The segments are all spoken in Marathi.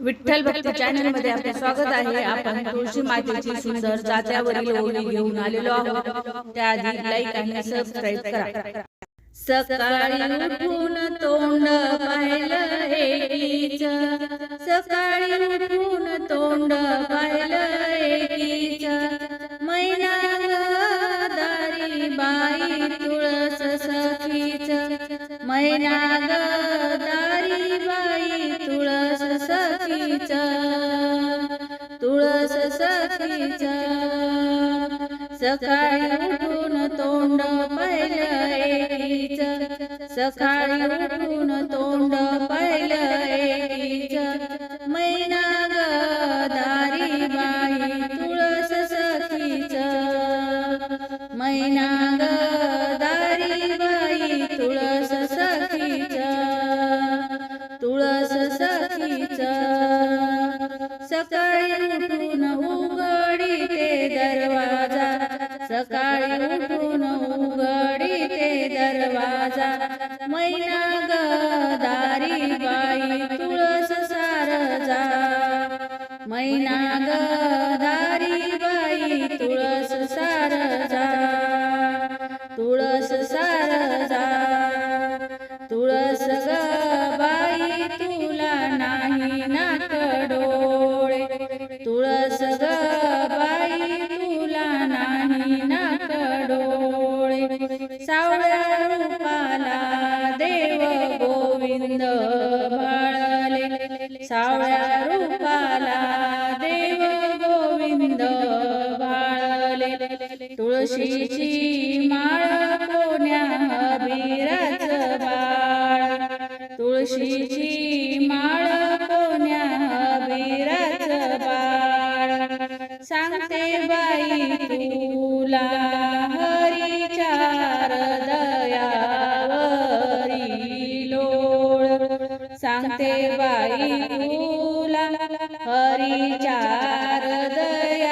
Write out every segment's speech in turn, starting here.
विठ्ठल भक्ती चॅनलमध्ये आपले स्वागत आहे. आपण तुळशी मातेची सुंदर जात्यावरील ओळी घेऊन आलेलो आहोत. त्याआधी लाईक आणि सबस्क्राईब करा. सकाळी उठून तोंड पाहिलं एकीच. सकाळी उठून तोंड पाहिलं एकीच. मैना दारी बाई तुळस सखीच. मैना सखीचा तुळस सखीचा सकाळी उठून तोंड पाहिलं एकीच सकाळी उठून तोंड पाहिलं एकीच मैना दारी बाई तुळस सखीच. मैना दारी मैना दारी बाई तुळस सारजा तुळस सारजा तुळस ग बाई तुला नाही नाक डोळे. तुळस ग बाई तुला नाही नाक डोळे. सावळ्या रूपाला देव गोविंद भाळले सावळ्या तुळशीची माळ कोण्या बाळ? तुळशीची माळ कोण्या अभिराच बाळ? सांगते बाई तुला हरिचार दयावरी लोळ. सांगते बाई तुला हरिचार दया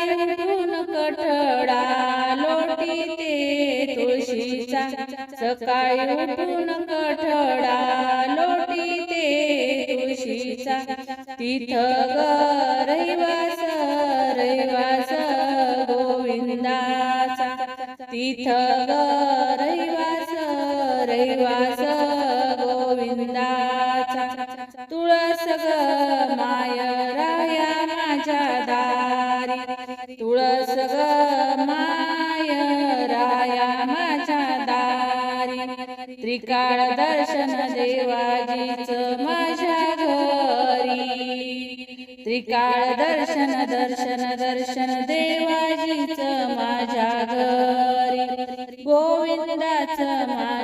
सकाळी कठडा लोटी ते तुळशीचा. सकाळी उठून कठडा लोटी ते तुळशीचा. तिथ ग रहिवास रहिवास गोविंदाचा. तिथ ग रहिवास रहिवास गोविंदाचा. तुळस ग माय राया तुळस ग माय राया माझ्या दारी त्रिकाळ दर्शन देवाजीच माझ्या घरी त्रिकाळ दर्शन दर्शन दर्शन देवाजीच माझ्या घरी गोविंदाच माझ्या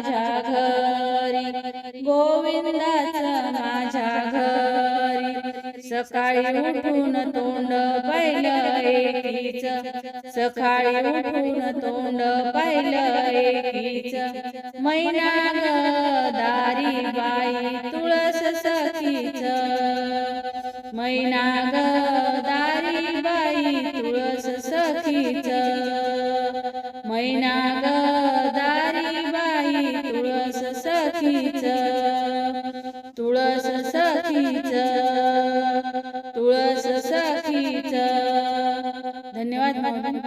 सकाळी उठून तोंड पाहिलं एकीच. सकाळी उठून तोंड पाहिलं एकीच. मैना दारी बाई तुळस सखीच. मैना दारी बाई तुळस सखीच. मैना दारी बाई तुळस सखीच. तुळस सखीचं. バヌバヌ。